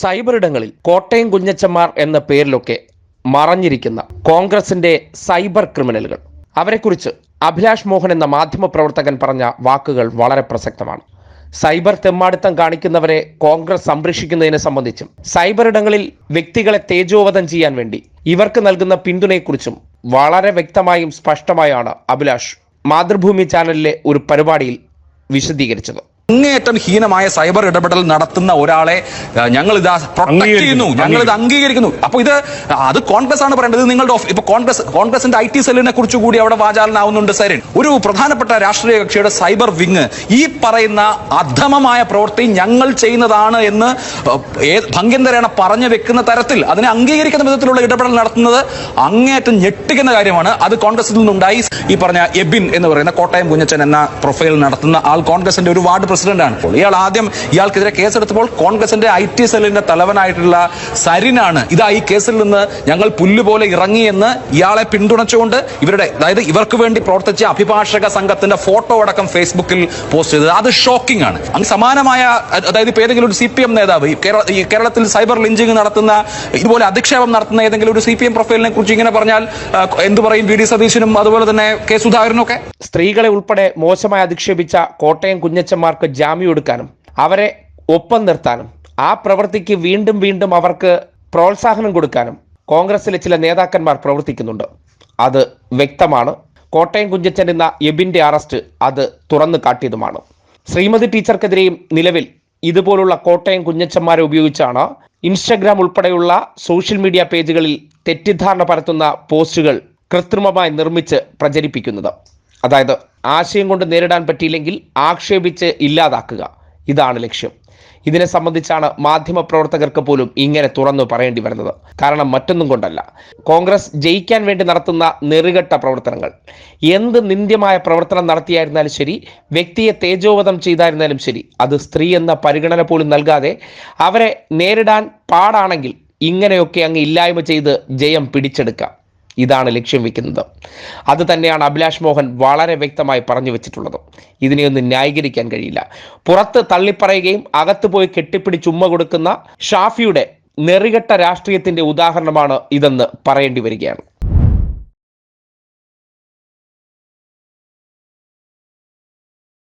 Cyber ഇടങ്ങളിൽ കോട്ടയം കുഞ്ഞച്ചന്മാർ എന്ന പേരിലൊക്കെ മറഞ്ഞിരിക്കുന്ന കോൺഗ്രസിന്റെ സൈബർ ക്രിമിനലുകൾ. അവരെക്കുറിച്ച് അഭിലാഷ് മോഹൻ എന്ന മാധ്യമ പ്രവർത്തകൻ പറഞ്ഞ വാക്കുകൾ വളരെ പ്രസക്തമാണ്. സൈബർ തെമ്മാടിത്തം കാണിക്കുന്നവരെ കോൺഗ്രസ് സംരക്ഷിക്കുന്നതിനെ സംബന്ധിച്ചും സൈബർ ഇടങ്ങളിൽ വ്യക്തികളെ തേജോവധം ചെയ്യാൻ വേണ്ടി ഇവർക്ക് നൽകുന്ന പിന്തുണയെക്കുറിച്ചും വളരെ വ്യക്തമായും സ്പഷ്ടമായാണ് അഭിലാഷ് മാതൃഭൂമി ചാനലിലെ ഒരു പരിപാടിയിൽ വിശദീകരിച്ചത്. അങ്ങേയറ്റം ഹീനമായ സൈബർ ഇടപെടൽ നടത്തുന്ന ഒരാളെ ഞങ്ങൾ ഇത് പ്രൊട്ടക്ട് ചെയ്യുന്നു. ഞങ്ങൾ ഇത് അംഗീകരിക്കുന്നു. അപ്പൊ ഇത് അത് കോൺഗ്രസ് ആണ് പറയേണ്ടത്. നിങ്ങളുടെ ഇപ്പൊ കോൺഗ്രസ് കോൺഗ്രസിന്റെ ഐ ടി സെല്ലിനെ കുറിച്ച് കൂടി അവിടെ വാചാലനാവുന്നുണ്ട് സരിൻ. ഒരു പ്രധാനപ്പെട്ട രാഷ്ട്രീയ കക്ഷിയുടെ സൈബർ വിങ് ഈ പറയുന്ന അധമമായ പ്രവൃത്തി ഞങ്ങൾ ചെയ്യുന്നതാണ് എന്ന് ഭംഗ്യന്തരേണ പറഞ്ഞു വെക്കുന്ന തരത്തിൽ അതിനെ അംഗീകരിക്കുന്ന വിധത്തിലുള്ള ഇടപെടൽ നടത്തുന്നത് അങ്ങേയറ്റം ഞെട്ടിക്കുന്ന കാര്യമാണ്. അത് കോൺഗ്രസിൽ നിന്നുണ്ടായി. ഈ പറഞ്ഞ എബിൻ എന്ന് പറയുന്ന കോട്ടയം കുഞ്ഞച്ചൻ എന്ന പ്രൊഫൈൽ നടത്തുന്ന ആൾ കോൺഗ്രസിന്റെ ഒരു വാർഡ് പ്രസിഡന്റാണ് അപ്പോൾ ഇയാൾ ആദ്യം ഇയാൾക്കെതിരെ കേസെടുത്തപ്പോൾ കോൺഗ്രസിന്റെ ഐ ടി സെല്ലിന്റെ തലവനായിട്ടുള്ള സരിനാണ് ഇതാ ഈ കേസിൽ നിന്ന് ഞങ്ങൾ പുല്ലുപോലെ ഇറങ്ങിയെന്ന് ഇയാളെ പിന്തുണച്ചുകൊണ്ട് ഇവരുടെ അതായത് ഇവർക്ക് വേണ്ടി പ്രവർത്തിച്ച അഭിഭാഷക സംഘത്തിന്റെ ഫോട്ടോ അടക്കം ഫേസ്ബുക്കിൽ പോസ്റ്റ് ചെയ്തത്. അത് ഷോക്കിംഗ് ആണ്. അങ്ങ് സമാനമായ അതായത് ഇപ്പൊ ഏതെങ്കിലും ഒരു സി പി എം നേതാവ് കേരളത്തിൽ സൈബർ ലിഞ്ചിങ് നടത്തുന്ന ഇതുപോലെ അധിക്ഷേപം നടത്തുന്ന ഏതെങ്കിലും ഒരു സി പി എം പ്രൊഫൈലിനെ കുറിച്ച് ഇങ്ങനെ പറഞ്ഞാൽ എന്ത് പറയും വി ഡി സതീശനും അതുപോലെ തന്നെ കെ സുധാകരനും ഒക്കെ സ്ത്രീകളെ ഉൾപ്പെടെ മോശമായി അധിക്ഷേപിച്ച കോട്ടയം കുഞ്ഞച്ചന്മാർക്ക് ജാമ്യം എടുക്കാനും അവരെ ഒപ്പം നിർത്താനും ആ പ്രവൃത്തിക്ക് വീണ്ടും വീണ്ടും അവർക്ക് പ്രോത്സാഹനം കൊടുക്കാനും കോൺഗ്രസിലെ ചില നേതാക്കന്മാർ പ്രവർത്തിക്കുന്നുണ്ട്. അത് വ്യക്തമാണ്. കോട്ടയം കുഞ്ചച്ചൻ എന്ന എബിന്റെ അറസ്റ്റ് അത് തുറന്നു കാട്ടിയതുമാണ്. ശ്രീമതി ടീച്ചർക്കെതിരെയും നിലവിൽ ഇതുപോലുള്ള കോട്ടയം കുഞ്ഞച്ചന്മാരെ ഉപയോഗിച്ചാണ് ഇൻസ്റ്റഗ്രാം ഉൾപ്പെടെയുള്ള സോഷ്യൽ മീഡിയ പേജുകളിൽ തെറ്റിദ്ധാരണ പരത്തുന്ന പോസ്റ്റുകൾ കൃത്രിമമായി നിർമ്മിച്ച് പ്രചരിപ്പിക്കുന്നത്. അതായത് ആശയം കൊണ്ട് നേരിടാൻ പറ്റിയില്ലെങ്കിൽ ആക്ഷേപിച്ച് ഇല്ലാതാക്കുക. ഇതാണ് ലക്ഷ്യം. ഇതിനെ സംബന്ധിച്ചാണ് മാധ്യമപ്രവർത്തകർക്ക് പോലും ഇങ്ങനെ തുറന്നു പറയേണ്ടി വരുന്നത്. കാരണം മറ്റൊന്നും കൊണ്ടല്ല. കോൺഗ്രസ് ജയിക്കാൻ വേണ്ടി നടത്തുന്ന നെറുകെട്ട പ്രവർത്തനങ്ങൾ. എന്ത് നിന്ദ്യമായ പ്രവർത്തനം നടത്തിയായിരുന്നാലും ശരി വ്യക്തിയെ തേജോവധം ചെയ്തായിരുന്നാലും ശരി അത് സ്ത്രീ എന്ന പരിഗണന പോലും നൽകാതെ അവരെ നേരിടാൻ പാടാണെങ്കിൽ ഇങ്ങനെയൊക്കെ അങ്ങ് ഇല്ലായ്മ ചെയ്ത് ജയം പിടിച്ചെടുക്കാം. ഇതാണ് ലക്ഷ്യം വെക്കുന്നത്. അത് തന്നെയാണ് അഭിലാഷ് മോഹൻ വളരെ വ്യക്തമായി പറഞ്ഞു വെച്ചിട്ടുള്ളത്. ഇതിനെയൊന്നും ന്യായീകരിക്കാൻ കഴിയില്ല. പുറത്ത് തള്ളിപ്പറയുകയും അകത്ത് പോയി കെട്ടിപ്പിടിച്ച് ഉമ്മ കൊടുക്കുന്ന ഷാഫിയുടെ നെറികെട്ട രാഷ്ട്രീയത്തിന്റെ ഉദാഹരണമാണ് ഇതെന്ന് പറയേണ്ടി വരികയാണ്.